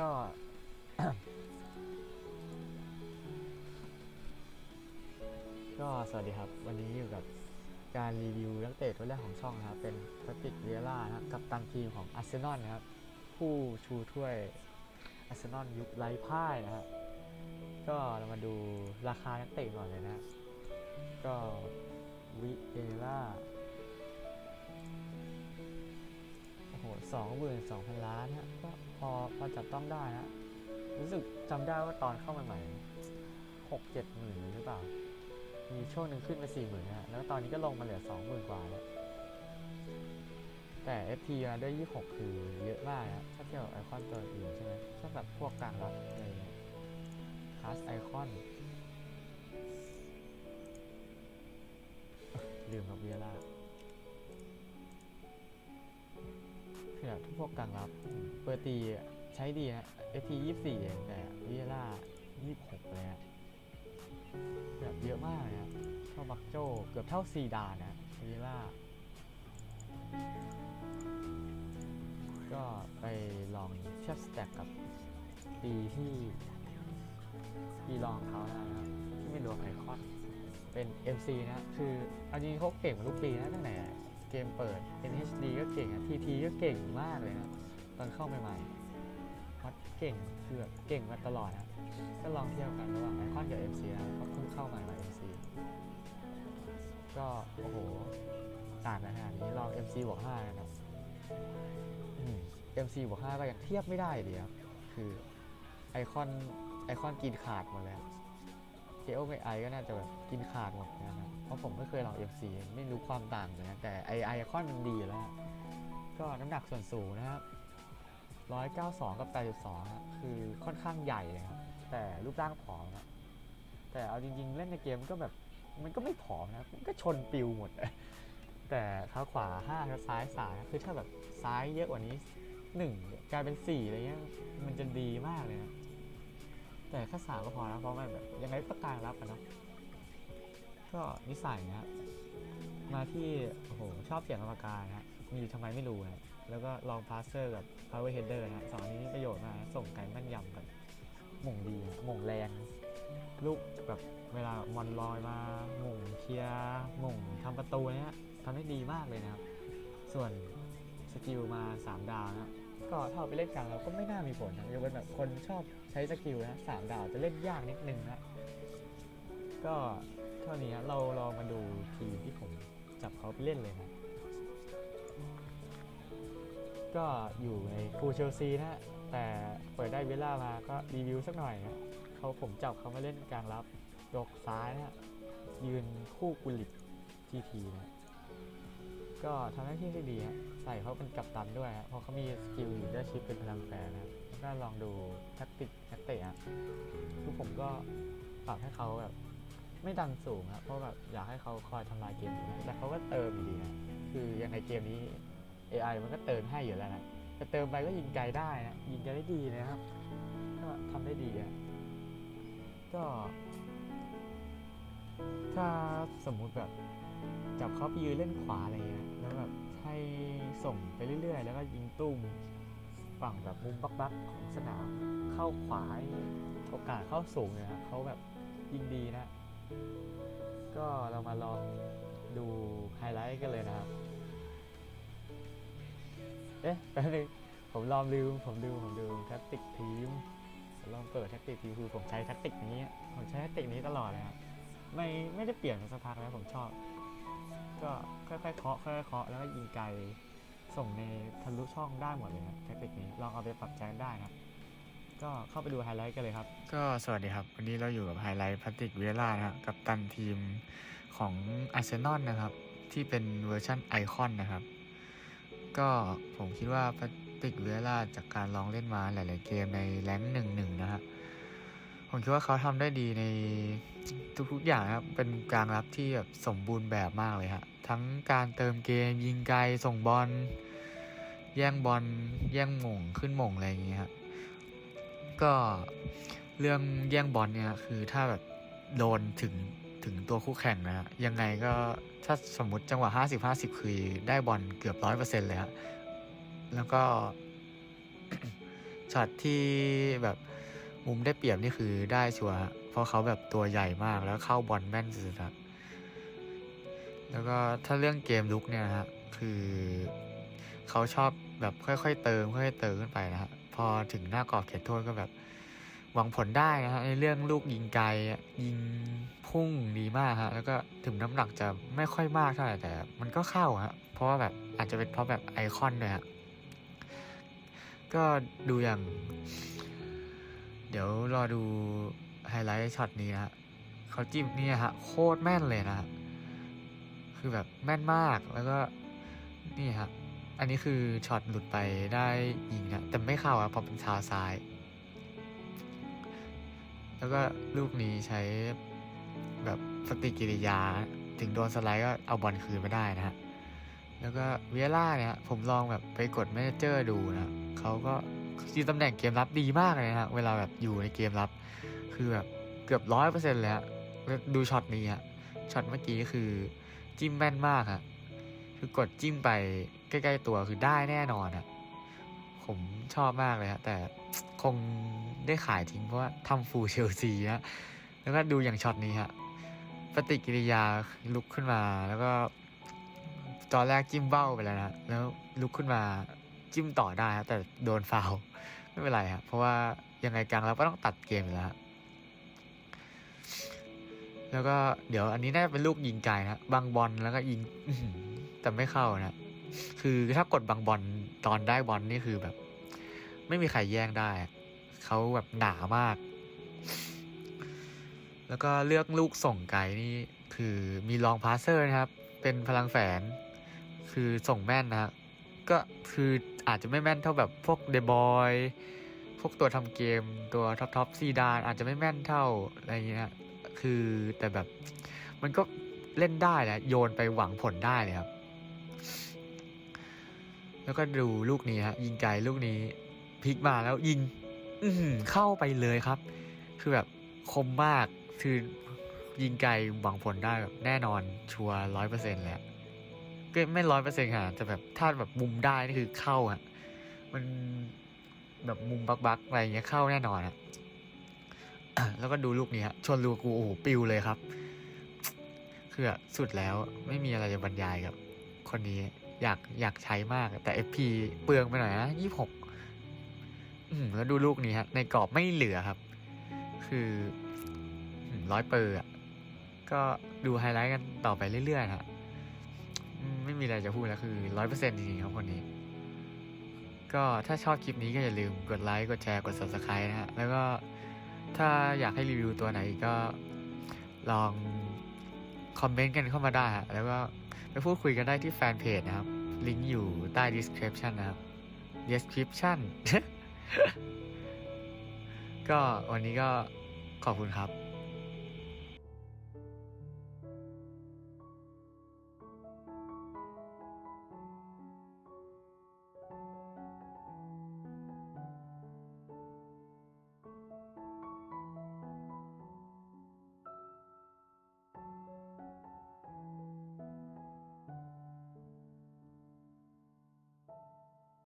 ก็ ก็สวัสดีครับ วันนี้อยู่กับการรีวิวนักเตะตัวแรกของช่องนะครับ เป็นพาติกเวียร่านะครับกับตันทีมของอาร์เซนอลนะครับ ผู้ชูถ้วยอาร์เซนอลยุคไร้พ่ายนะครับก็เรามาดูราคานักเตะก่อนเลยนะ ก็วิเอล่า โหสองหมื่นสองพันล้านฮะก็พอพอจับต้องได้นะ รู้สึกจำได้ว่าตอนเข้ามาใหม่หกเจ็ดหมื่นหรือเปล่า มีช่วงหนึ่งขึ้นไปสี่หมื่นฮะ แล้วตอนนี้ก็ลงมาเหลือสองหมื่นกว่าแล้ว แต่ FT มาได้ยี่หกคือเยอะมากนะถ้าเทียบกับไอคอนตัวอื่นใช่ไหมถ้าแบบพวกกลางรับอะไรเงี้ยคลาสไอคอนลืมกับเวียร่า แบบพวกกลางรับ เปอร์ตีใช้ดีนะเอทียี่สี่เองแต่วิเอล่ายี่หกเลยอะแบบเยอะมากเลยนะเท่าบักโจเกือบเท่าซีดานนะวิเอล่า ก็ไปลองเทียบสแต็กกับปีที่ปีรองเขานะครับที่ไม่รวมไอคอนเป็น MC นะ คือเอาจริงเขาเก่งมาทุกปีนะตั้งแต่ เกมเปิด NHD ก็เก่งนะ TT ก็เก่งมากเลยนะตอนเข้าใหม่ๆวัดเก่งคือแบบเก่งมาตลอดนะก็ลองเทียบกันระหว่างไอคอนกับ MC นะเขาเพิ่งเข้าใหม่มา MC ก็โอ้โหต่างกันขนาดนี้ลอง MC บวก5นะครับ MC บวก5ก็ยังเทียบไม่ได้เลยครับคือไอคอนไอคอนกินขาดหมดแล้วเจโอไอก็น่าจะแบบกินขาดหมดนะครับ ราะผมไม่เคยลอง FC ไม่รู้ความต่างเลยนะแต่ไอไอคอนมันดีแล้ว ก็น้ำหนักส่วนสูงนะครับ192 กับ 82 คือค่อนข้างใหญ่เลยครับ แต่รูปร่างผอมนะแต่เอาจริง ๆ เล่นในเกมก็แบบมันก็ไม่ผอมนะมันก็ชนปิวหมด แต่เท้าขวา5แล้วซ้าย3คือถ้าแบบซ้ายเยอะกว่านี้ 1 กลายเป็น 4 อะไรเงี้ย มันจะดีมากเลยนะ แต่แค่สามก็พอแล้วเพราะมันแบบยังไงก็กลางรับนะ ก็นิสัยนะมาที่โอ้โหชอบเสียงกรรมการนะมีทำไมไม่รู้นะแล้วก็ลองพาสเซอร์กับ power header นะสองอันนี้มีประโยชน์มากนะส่งไกลแม่นยำกันหม่งดีนะหม่งแรง ลูกแบบเวลามอนลอยมาหม่งเคลียร์หม่งทำประตูเนี้ยทำได้ดีมากเลยนะครับ ส่วนสกิลมา 3 ดาวนะก็ถ้าเอาไปเล่นกลางเราก็ไม่น่ามีผลนะยกเว้นแบบคนชอบใช้สกิลนะสามดาวจะเล่นยากนิดนึงนะก็ เท่านี้เราลองมาดูทีมที่ผมจับเขาไปเล่นเลยนะ ก็อยู่ในคูเชลซีนะ แต่เปิดได้เวลามาก็รีวิวสักหน่อยนะเขาผมจับเขามาเล่นกลางรับยกซ้ายนะยืนคู่กุลิตทีทีนะก็ทำหน้าที่ได้ดีฮะใส่เขาเป็นกัปตันด้วยฮะเพราะเขามีสกิลลีดเดอร์ชิพเป็นพลังแฝงนะก็ลองดูแท็กติกนักเตะฮะคือผมก็ปรับให้เขาแบบ ไม่ดันสูงครับเพราะแบบอยากให้เขาคอยทำลายเกมอยู่นะแต่เขาก็เติมอยู่ดีนะคือยังไงเกมนี้ AI มันก็เติมให้อยู่แล้วนะแต่เติมไปก็ยิงไกลได้นะยิงไกลได้ดีนะครับ ก็ทำได้ดีอะก็ถ้าสมมุติแบบจับเขาไปยืนเล่นขวาอะไรเงี้ยแล้วแบบให้ส่งไปเรื่อย ๆ แล้วก็ยิงตุ้มฝั่งแบบมุมบักบักๆของสนาม เข้าขวาโอกาสเข้าสูงเลยนะเขาแบบยิงดีนะ ก็เรามาลองดูไฮไลท์กันเลยนะครับ เอ๊ะแป๊บนึงผมลองลืม ผมดูผมดูแท็กติกทีมลองเปิดแท็กติกทีมคือผมใช้แท็กติกนี้ ผมใช้แท็กติกนี้ตลอดเลยครับ ไม่ไม่ได้เปลี่ยนสักพักแล้วผมชอบ ก็ค่อยๆเคาะค่อยๆเคาะแล้วก็ยิงไกลส่งในทะลุช่องได้หมดเลยนะแท็กติกนี้ลองเอาไปปรับใช้ได้นะ ก็เข้าไปดูไฮไลท์กันเลยครับ ก็สวัสดีครับ วันนี้เราอยู่กับไฮไลท์พัติกเวล่านะครับกับตันทีมของอาร์เซนอลนะครับ ที่เป็นเวอร์ชันไอคอนนะครับ ก็ผมคิดว่าพัติกเวล่าจากการลองเล่นมาหลาย ๆ เกมในแรงหนึ่งหนึ่งนะฮะผมคิดว่าเขาทำได้ดีในทุก ๆ อย่างครับ เป็นการรับที่แบบสมบูรณ์แบบมากเลยฮะ ทั้งการเติมเกมยิงไกลส่งบอลแย่งบอลแย่งหม่งขึ้นหม่งอะไรอย่างเงี้ยฮะ ก็เรื่องแย่งบอลเนี่ยคือถ้าแบบโดนถึงถึงตัวคู่แข่งนะฮะยังไงก็ถ้าสมมติจังหวะ 50 50 คือได้บอลเกือบร้อยเปอร์เซ็นต์เลยฮะแล้วก็ช็อตที่แบบมุมได้เปรียบนี่คือได้ชัวร์เพราะเขาแบบตัวใหญ่มากแล้วเข้าบอลแม่นสุดๆครับแล้วก็ถ้าเรื่องเกมลุกเนี่ยนะฮะคือเขาชอบแบบค่อยๆเติมค่อยๆเติมขึ้นไปนะฮะ พอถึงหน้ากรอบเขตโทษก็แบบ หวังผลได้นะฮะในเรื่องลูกยิงไกลยิงพุ่งดีมากฮะแล้วก็ถึงน้ำหนักจะไม่ค่อยมากเท่าไหร่แต่ มันก็เข้าฮะเพราะว่าแบบอาจจะเป็นเพราะแบบไอคอนด้วยฮะก็ดูอย่าง เดี๋ยวรอดูไฮไลท์ช็อตนี้นะฮะเขาจิ้มนี่ฮะ โคตรแม่นเลยนะฮะคือแบบแม่นมากแล้วก็นี่ฮะ อันนี้คือช็อตหลุดไปได้ยิงนะแต่ไม่เข้าอะเพราะเป็นเท้าซ้าย แล้วก็ลูกนี้ใช้แบบปฏิกิริยา ถึงโดนสไลด์ก็เอาบอลคืนไม่ได้นะฮะ แล้วก็เวียร่าเนี่ย ผมลองแบบไปกดแมเนเจอร์ดูนะเขาก็จีตำแหน่งเกมรับดีมากเลยนะเวลาแบบอยู่ในเกมรับ คือแบบเกือบร้อยเปอร์เซ็นต์เลยฮะดูช็อตนี้ฮะช็อตเมื่อกี้คือจิ้มแม่นมากฮะ คือกดจิ้มไปใกล้ๆตัวคือได้แน่นอนอะผมชอบมากเลยฮะแต่คงได้ขายทิ้งเพราะว่าทำฟูลเชลซีนะแล้วก็ดูอย่างช็อตนี้ฮะปฏิกิริยาลุกขึ้นมา แล้วก็ตอนแรกจิ้มเบ้าไปแล้วนะแล้วลุกขึ้นมาจิ้มต่อได้ฮะแต่โดนฟาวไม่เป็นไรฮะเพราะว่ายังไงกลางเราก็ต้องตัดเกมแล้วแล้วก็เดี๋ยวอันนี้น่าจะเป็นลูกยิงไกลนะบางบอลแล้วก็ยิง แต่ไม่เข้านะคือถ้ากดบางบอลตอนได้บอลนี่คือแบบ ไม่มีใครแย่งได้ เขาแบบหนามาก แล้วก็เลือกลูกส่งไกลนี่คือมีลองพาสเซอร์นะครับ เป็นพลังแฝงคือส่งแม่นนะฮะก็คืออาจจะไม่แม่นเท่าแบบพวกเดบอยพวกตัวทำเกมตัวท็อปท็อปซีดานอาจจะไม่แม่นเท่าอะไรเงี้ยคือแต่แบบ มันก็เล่นได้แหละโยนไปหวังผลได้เลยครับ แล้วก็ดูลูกนี้ฮะยิงไกลลูกนี้พลิกมาแล้วยิง อืเข้าไปเลยครับ คือแบบคมมากคือยิงไกลหวังผลได้แบบแน่นอนชัวร้อยเปอร์เซ็นต์แล้วก็ไม่ร้อยเปอร์เซ็นต์ค่ะแต่แบบถ้าแบบมุมได้นี่คือเข้าอะมันแบบมุมบักๆอะไรเงี้ยเข้าแน่นอนอะแล้วก็ดูลูกนี้ฮะชนลูกกูโอ้โหปิวเลยครับ คือแบบสุดแล้วไม่มีอะไรจะบรรยายกับคนนี้ อยากอยากใช้มาก แต่ FP เปลืองไปหน่อยนะยี่หกแล้วดูลูกนี้ฮะ ในกรอบไม่เหลือครับ คือร้อยเปอร์อะ ก็ดูไฮไลท์กันต่อไปเรื่อยๆฮะไม่มีอะไรจะพูดแล้วคือร้อยเปอร์เซ็นต์จริงๆครับคนนี้ ก็ถ้าชอบคลิปนี้ก็อย่าลืมกดไลค์ กดแชร์ กด subscribe นะฮะ แล้วก็ถ้าอยากให้รีวิวตัวไหนก็ลองคอมเมนต์กันเข้ามาได้ฮะ แล้วก็ ไปพูดคุยกันได้ที่แฟนเพจนะครับ ลิงก์อยู่ใต้ description นะครับ description ก็วันนี้ก็ขอบคุณครับ